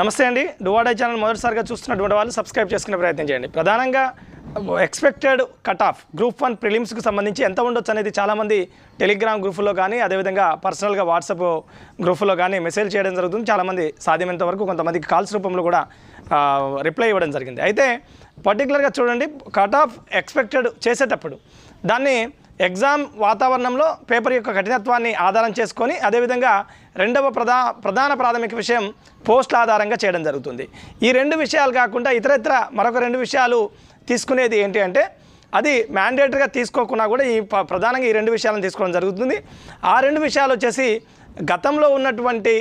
నమస్తే అండి. డువాడై ఛానల్ మొదటిసారిగా చూస్తున్నటువంటి వాళ్ళు సబ్స్క్రైబ్ చేసుకునే ప్రయత్నం చేయండి. ప్రధానంగా expected cut off group one ప్రిలిమ్స్కి సంబంధించి ఎంత ఉండొచ్చు అనేది చాలామంది టెలిగ్రామ్ గ్రూపులో కానీ అదేవిధంగా పర్సనల్గా వాట్సాప్ గ్రూపులో కానీ మెసేజ్ చేయడం జరుగుతుంది. చాలామంది సాధ్యమైనంత వరకు కొంతమందికి కాల్స్ రూపంలో కూడా రిప్లై ఇవ్వడం జరిగింది. అయితే పర్టికులర్గా చూడండి కట్ ఆఫ్ ఎక్స్పెక్టెడ్ చేసేటప్పుడు దాన్ని ఎగ్జామ్ వాతావరణంలో పేపర్ యొక్క కఠినత్వాన్ని ఆధారం చేసుకొని అదేవిధంగా రెండవ ప్రధా ప్రధాన ప్రాథమిక విషయం పోస్టుల ఆధారంగా చేయడం జరుగుతుంది. ఈ రెండు విషయాలు కాకుండా ఇతరత్ర మరొక రెండు విషయాలు తీసుకునేది ఏంటి అంటే అది మ్యాండేటరీగా తీసుకోకుండా కూడా ఈ ప్రధానంగా ఈ రెండు విషయాలను తీసుకోవడం జరుగుతుంది. ఆ రెండు విషయాలు వచ్చేసి గతంలో ఉన్నటువంటి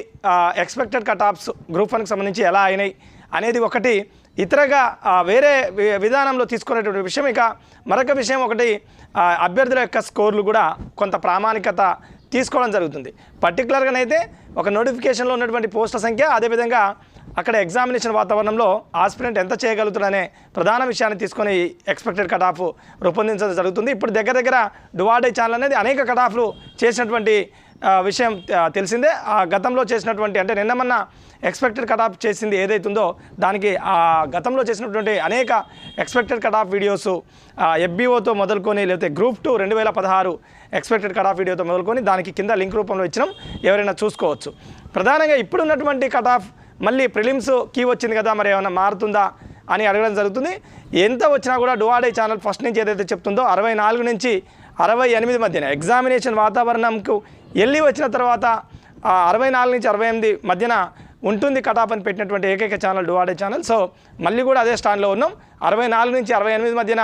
ఎక్స్పెక్టెడ్ కట్ ఆఫ్స్ గ్రూప్ వన్కి సంబంధించి ఎలా అయినాయి అనేది ఒకటి. ఇతరగా వేరే విధానంలో తీసుకునేటువంటి విషయం ఇక మరొక విషయం ఒకటి అభ్యర్థుల యొక్క స్కోర్లు కూడా కొంత ప్రామాణికత తీసుకోవడం జరుగుతుంది. పర్టికులర్గానైతే ఒక నోటిఫికేషన్లో ఉన్నటువంటి పోస్టుల సంఖ్య అదేవిధంగా అక్కడ ఎగ్జామినేషన్ వాతావరణంలో ఆస్పిరెంట్ ఎంత చేయగలుగుతాడనే ప్రధాన విషయాన్ని తీసుకొని ఎక్స్పెక్టెడ్ కట్ ఆఫ్ రూపొందించడం జరుగుతుంది. ఇప్పుడు దగ్గర దగ్గర డువాడే ఛానల్ అనేది అనేక కట్ ఆఫ్లు చేసినటువంటి విషయం తెలిసిందే. ఆ గతంలో చేసినటువంటి అంటే నిన్న మొన్న ఎక్స్పెక్టెడ్ కట్ ఆఫ్ చేసింది ఏదైతుందో దానికి ఆ గతంలో చేసినటువంటి అనేక ఎక్స్పెక్టెడ్ కట్ ఆఫ్ వీడియోస్ ఎఫ్బీఓతో మొదలుకొని లేకపోతే గ్రూప్ టూ రెండు వేల పదహారు ఎక్స్పెక్టెడ్ కట్ ఆఫ్ వీడియోతో మొదలుకొని దానికి కింద లింక్ రూపంలో ఇచ్చినాం. ఎవరైనా చూసుకోవచ్చు. ప్రధానంగా ఇప్పుడున్నటువంటి కట్ ఆఫ్ మళ్ళీ ప్రిలిమ్స్ కీ వచ్చింది కదా మరి ఏమైనా మారుతుందా? అని అడగడం జరుగుతుంది. ఎంత వచ్చినా కూడా డువాడే ఛానల్ ఫస్ట్ నుంచి ఏదైతే చెప్తుందో అరవై నాలుగు నుంచి అరవై ఎనిమిది మధ్యన ఎగ్జామినేషన్ వాతావరణంకు వెళ్ళి వచ్చిన తర్వాత అరవై నాలుగు నుంచి అరవై ఎనిమిది మధ్యన ఉంటుంది కటాప్ అని పెట్టినటువంటి ఏకైక ఛానల్ డువాడే ఛానల్. సో మళ్ళీ కూడా అదే స్టాండ్లో ఉన్నాం. అరవై నాలుగు నుంచి అరవై ఎనిమిది మధ్యన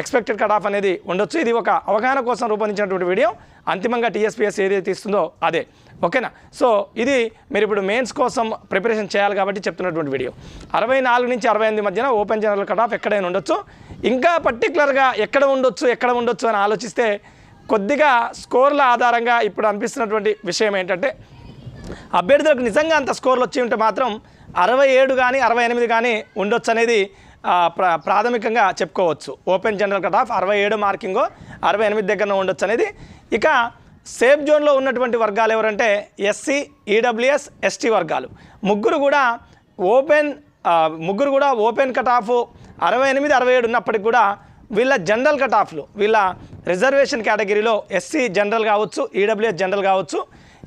ఎక్స్పెక్టెడ్ కట్ ఆఫ్ అనేది ఉండొచ్చు. ఇది ఒక అవగాహన కోసం రూపొందించినటువంటి వీడియో. అంతిమంగా టీఎస్పీఎస్ ఏదైతే ఇస్తుందో అదే. ఓకేనా? సో ఇది మీరు ఇప్పుడు మెయిన్స్ కోసం ప్రిపరేషన్ చేయాలి కాబట్టి చెప్తున్నటువంటి వీడియో. అరవై నాలుగు నుంచి అరవై ఎనిమిది మధ్యన ఓపెన్ జనరల్ కట్ ఆఫ్ ఎక్కడైనా ఉండొచ్చు. ఇంకా పర్టికులర్గా ఎక్కడ ఉండొచ్చు ఎక్కడ ఉండొచ్చు అని ఆలోచిస్తే కొద్దిగా స్కోర్ల ఆధారంగా ఇప్పుడు అనిపిస్తున్నటువంటి విషయం ఏంటంటే అభ్యర్థులకు నిజంగా అంత స్కోర్లు వచ్చి ఉంటే మాత్రం అరవై ఏడు కానీ అరవై ఎనిమిది కానీ ఉండొచ్చు అనేది ప్రాథమికంగా చెప్పుకోవచ్చు. ఓపెన్ జనరల్ కట్ ఆఫ్ అరవై ఏడు మార్కింగో అరవై ఎనిమిది దగ్గర ఉండొచ్చు అనేది. ఇక సేఫ్ జోన్లో ఉన్నటువంటి వర్గాలు ఎవరంటే ఎస్సీ ఈడబ్ల్యూఎస్ ఎస్టీ వర్గాలు. ముగ్గురు కూడా ఓపెన్ ముగ్గురు కూడా ఓపెన్ కట్ ఆఫ్ అరవై ఎనిమిది అరవై ఏడు ఉన్నప్పటికి కూడా వీళ్ళ జనరల్ కట్ ఆఫ్లు వీళ్ళ రిజర్వేషన్ కేటగిరీలో ఎస్సీ జనరల్ కావచ్చు ఈడబ్ల్యూఎస్ జనరల్ కావచ్చు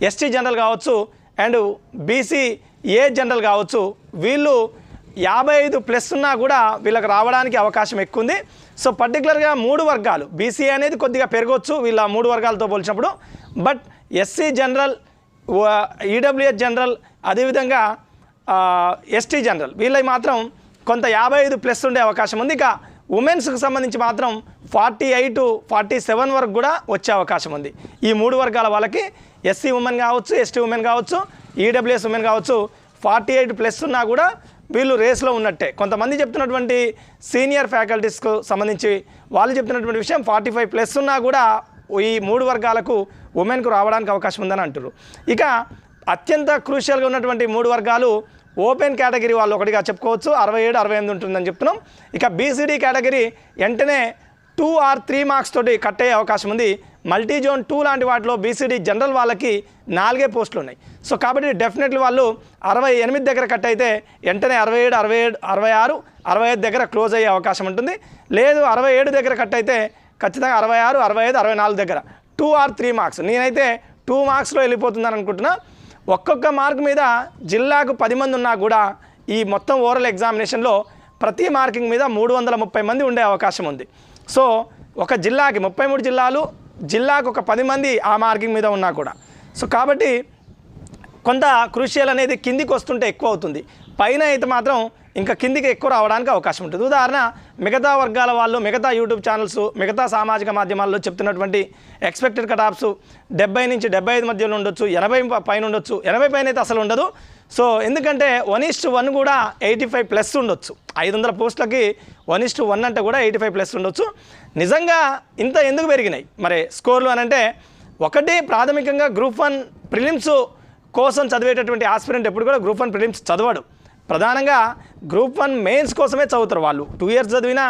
ఎస్టీ జనరల్ కావచ్చు అండ్ బీసీ ఏ జనరల్ కావచ్చు వీళ్ళు యాభై ఐదు ప్లస్ ఉన్నా కూడా వీళ్ళకి రావడానికి అవకాశం ఎక్కువ ఉంది సో పర్టికులర్గా మూడు వర్గాలు బీసీ అనేది కొద్దిగా పెరగవచ్చు వీళ్ళ మూడు వర్గాలతో పోల్చినప్పుడు. But SC general EWS general అదేవిధంగా ఎస్టీ జనరల్ వీళ్ళకి మాత్రం కొంత యాభై ఐదు ప్లస్ ఉండే అవకాశం ఉంది. ఇక ఉమెన్స్కి సంబంధించి మాత్రం ఫార్టీ ఎయిట్ ఫార్టీ సెవెన్ వరకు కూడా వచ్చే అవకాశం ఉంది. ఈ మూడు వర్గాల వాళ్ళకి ఎస్సీ ఉమెన్ కావచ్చు ఎస్టీ ఉమెన్ కావచ్చు ఈడబ్ల్యూఎస్ ఉమెన్ కావచ్చు ఫార్టీ ఎయిట్ ప్లస్ ఉన్నా కూడా వీళ్ళు రేస్లో ఉన్నట్టే. కొంతమంది చెప్తున్నటువంటి సీనియర్ ఫ్యాకల్టీస్కు సంబంధించి వాళ్ళు చెప్తున్నటువంటి విషయం ఫార్టీ ఫైవ్ ప్లస్ ఉన్నా కూడా ఈ మూడు వర్గాలకు ఉమెన్కు రావడానికి అవకాశం ఉందని అంటారు ఇక అత్యంత క్రూషియల్గా ఉన్నటువంటి మూడు వర్గాలు ఓపెన్ కేటగిరీ వాళ్ళు ఒకటిగా చెప్పుకోవచ్చు. అరవై ఏడు అరవై ఎనిమిది ఉంటుందని చెప్తున్నాం. ఇక బీసీడీ కేటగిరీ వెంటనే టూ ఆర్ త్రీ మార్క్స్ తోటి కట్ అయ్యే అవకాశం ఉంది. మల్టీ జోన్ టూ లాంటి వాటిలో బీసీడీ జనరల్ వాళ్ళకి నాలుగే పోస్టులు ఉన్నాయి సో కాబట్టి డెఫినెట్లీ వాళ్ళు అరవై ఎనిమిది దగ్గర కట్ అయితే వెంటనే అరవై ఏడు అరవై ఏడు అరవై ఆరు అరవై ఐదు దగ్గర క్లోజ్ అయ్యే అవకాశం ఉంటుంది. లేదు అరవై ఏడు దగ్గర కట్ అయితే ఖచ్చితంగా అరవై ఆరు అరవై ఐదు అరవై నాలుగు దగ్గర. టూ ఆర్ త్రీ మార్క్స్ నేనైతే టూ మార్క్స్లో వెళ్ళిపోతుందని అనుకుంటున్నా. ఒక్కొక్క మార్క్ మీద జిల్లాకు పది మంది ఉన్నా కూడా ఈ మొత్తం ఓవరాల్ ఎగ్జామినేషన్లో ప్రతి మార్కింగ్ మీద మూడు వందల ముప్పై మంది ఉండే అవకాశం ఉంది. సో ఒక జిల్లాకి ముప్పై మూడు జిల్లాలు జిల్లాకు ఒక పది మంది ఆ మార్కింగ్ మీద ఉన్నా కూడా. సో కాబట్టి కొంత క్రూషియల్ అనేది కిందికి వస్తుంటే ఎక్కువ అవుతుంది. పైన అయితే మాత్రం ఇంకా కిందికి ఎక్కువ రావడానికి అవకాశం ఉంటుంది. ఉదాహరణ మిగతా వర్గాల వాళ్ళు మిగతా యూట్యూబ్ ఛానల్స్ మిగతా సామాజిక మాధ్యమాల్లో చెప్తున్నటువంటి ఎక్స్పెక్టెడ్ కటాప్స్ డెబ్బై నుంచి డెబ్బై ఐదు మధ్యలో ఉండొచ్చు ఎనభై పైన ఉండొచ్చు ఎనభై పైన అయితే అసలు ఉండదు. సో ఎందుకంటే వన్ ఇస్ట్ వన్ కూడా ఎయిటీ ఫైవ్ ప్లస్ ఉండొచ్చు. ఐదు వందల పోస్టులకి వన్ ఇస్ట్ వన్ అంటే కూడా ఎయిటీ ఫైవ్ ప్లస్ ఉండొచ్చు. నిజంగా ఇంత ఎందుకు పెరిగినాయి? మరి స్కోర్లు అని అంటే ఒకటి ప్రాథమికంగా గ్రూప్ వన్ ప్రిలిమ్స్ కోసం చదివేటటువంటి ఆస్పిరెంట్ ఎప్పుడు కూడా గ్రూప్ వన్ ప్రిలిమ్స్ చదవడు. ప్రధానంగా గ్రూప్ వన్ మెయిన్స్ కోసమే చదువుతారు వాళ్ళు. టూ ఇయర్స్ చదివినా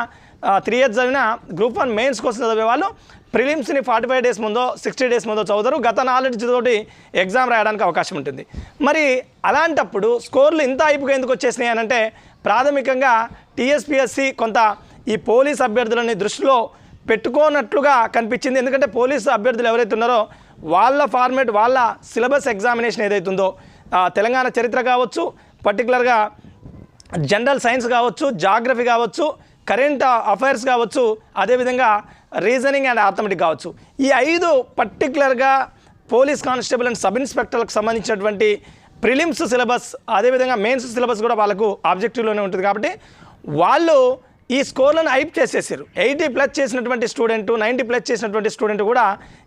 త్రీ ఇయర్స్ చదివిన గ్రూప్ వన్ మెయిన్స్ కోసం చదివే వాళ్ళు. ప్రిలిమ్స్ని ఫార్టీ ఫైవ్ డేస్ ముందో సిక్స్టీ డేస్ ముందో చదువుతారు. గత నాలెడ్జ్ తోటి ఎగ్జామ్ రాయడానికి అవకాశం ఉంటుంది. మరి అలాంటప్పుడు స్కోర్లు ఇంత అయిపోయి ఎందుకు వచ్చేసినాయి అని అంటే ప్రాథమికంగా టీఎస్పిఎస్సి కొంత ఈ పోలీస్ అభ్యర్థులని దృష్టిలో పెట్టుకోనట్లుగా కనిపించింది. ఎందుకంటే పోలీసు అభ్యర్థులు ఎవరైతే ఉన్నారో వాళ్ళ ఫార్మేట్ వాళ్ళ సిలబస్ ఎగ్జామినేషన్ ఏదైతుందో తెలంగాణ చరిత్ర కావచ్చు పర్టికులర్గా జనరల్ సైన్స్ కావచ్చు జాగ్రఫీ కావచ్చు కరెంట్ అఫైర్స్ కావచ్చు అదేవిధంగా రీజనింగ్ అండ్ ఆథమెటిక్ కావచ్చు. ఈ ఐదు పర్టికులర్గా పోలీస్ కానిస్టేబుల్ అండ్ సబ్ ఇన్స్పెక్టర్లకు సంబంధించినటువంటి ప్రిలిమ్స్ సిలబస్ అదేవిధంగా మెయిన్స్ సిలబస్ కూడా వాళ్ళకు ఆబ్జెక్టివ్లోనే ఉంటుంది కాబట్టి వాళ్ళు ఈ స్కోర్లను హైప్ చేసేసారు. ఎయిటీ ప్లస్ చేసినటువంటి స్టూడెంట్ నైంటీ ప్లస్ చేసినటువంటి స్టూడెంట్ కూడా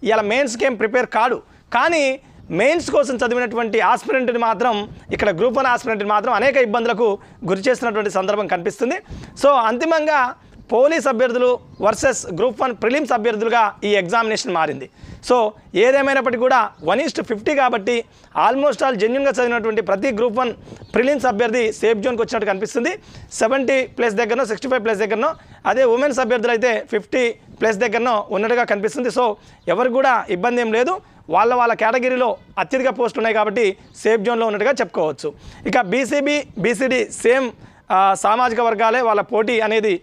ఇలా మెయిన్స్కి ఏం ప్రిపేర్ కాడు కానీ మెయిన్స్ కోసం చదివినటువంటి ఆస్పిరెంట్ని మాత్రం ఇక్కడ గ్రూప్ వన్ ఆస్పిరెంట్ని మాత్రం అనేక ఇబ్బందులకు గురి చేస్తున్నటువంటి సందర్భం కనిపిస్తుంది. సో అంతిమంగా పోలీస్ అభ్యర్థులు వర్సెస్ గ్రూప్ వన్ ప్రిలిమ్స్ అభ్యర్థులుగా ఈ ఎగ్జామినేషన్ మారింది. సో ఏదేమైనప్పటికీ కూడా వన్ ఈస్ట్ ఫిఫ్టీ కాబట్టి ఆల్మోస్ట్ ఆల్ జెన్యున్గా చదివినటువంటి ప్రతి గ్రూప్ వన్ ప్రిలిమ్స్ అభ్యర్థి సేఫ్ జోన్కి వచ్చినట్టు కనిపిస్తుంది. సెవెంటీ ప్లస్ దగ్గరనో సిక్స్టీ ఫైవ్ ప్లస్ దగ్గరనో అదే ఉమెన్స్ అభ్యర్థులు అయితే ఫిఫ్టీ ప్లస్ దగ్గరనో ఉన్నట్టుగా కనిపిస్తుంది. సో ఎవరు కూడా ఇబ్బంది ఏం లేదు. వాళ్ళ వాళ్ళ కేటగిరీలో అత్యధిక పోస్టులు ఉన్నాయి కాబట్టి సేఫ్ జోన్లో ఉన్నట్టుగా చెప్పుకోవచ్చు. ఇక బీసీబీ బీసీడీ సేమ్ సామాజిక వర్గాలే వాళ్ళ పోటీ అనేది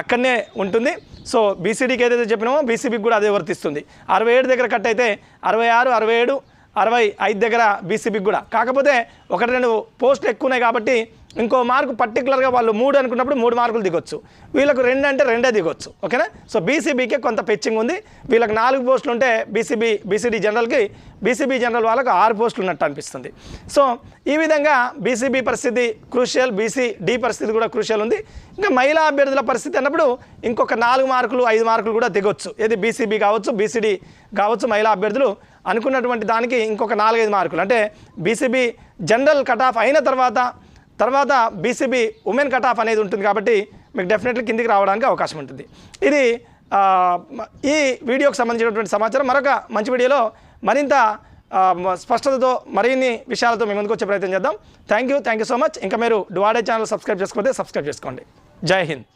అక్కడనే ఉంటుంది. సో బీసీడీకి ఏదైతే చెప్పినామో బీసీబీకి కూడా అదే వర్తిస్తుంది. అరవై ఏడు దగ్గర కట్ అయితే అరవై ఆరు అరవై ఏడు అరవై ఐదు దగ్గర బీసీబీకి కూడా. కాకపోతే ఒకటి రెండు పోస్టులు ఎక్కువ ఉన్నాయి కాబట్టి ఇంకో మార్కు పర్టికులర్గా వాళ్ళు మూడు అనుకున్నప్పుడు మూడు మార్కులు దిగొచ్చు. వీళ్ళకు రెండు అంటే రెండే దిగొచ్చు. ఓకేనా? సో బీసీబీకే కొంత పెచ్చింగ్ ఉంది. వీళ్ళకి నాలుగు పోస్టులు ఉంటే బీసీబీ బీసీడీ జనరల్కి బీసీబీ జనరల్ వాళ్ళకు ఆరు పోస్టులు ఉన్నట్టు అనిపిస్తుంది. సో ఈ విధంగా బీసీబీ పరిస్థితి క్రూషియల్ బీసీ డి పరిస్థితి కూడా క్రూషియల్ ఉంది. ఇంకా మహిళా అభ్యర్థుల పరిస్థితి అన్నప్పుడు ఇంకొక నాలుగు మార్కులు ఐదు మార్కులు కూడా దిగొచ్చు. ఏది బీసీబీ కావచ్చు బీసీడీ కావచ్చు మహిళా అభ్యర్థులు అనుకున్నటువంటి దానికి ఇంకొక నాలుగైదు మార్కులు. అంటే బీసీబీ జనరల్ కట్ ఆఫ్ అయిన తర్వాత తర్వాత బీసీబీ ఉమెన్ కట్ ఆఫ్ అనేది ఉంటుంది కాబట్టి మీకు డెఫినెట్లీ కిందికి రావడానికి అవకాశం ఉంటుంది. ఇది ఈ వీడియోకి సంబంధించినటువంటి సమాచారం. మరొక మంచి వీడియోలో మరింత స్పష్టతతో మరిన్ని విషయాలతో మేము ముందుకు వచ్చే ప్రయత్నం చేద్దాం. Thank you thank you so much ఇంకా మీరు డువాడే ఛానల్ సబ్స్క్రైబ్ చేసుకుంటే సబ్స్క్రైబ్ చేసుకోండి. జై హింద్.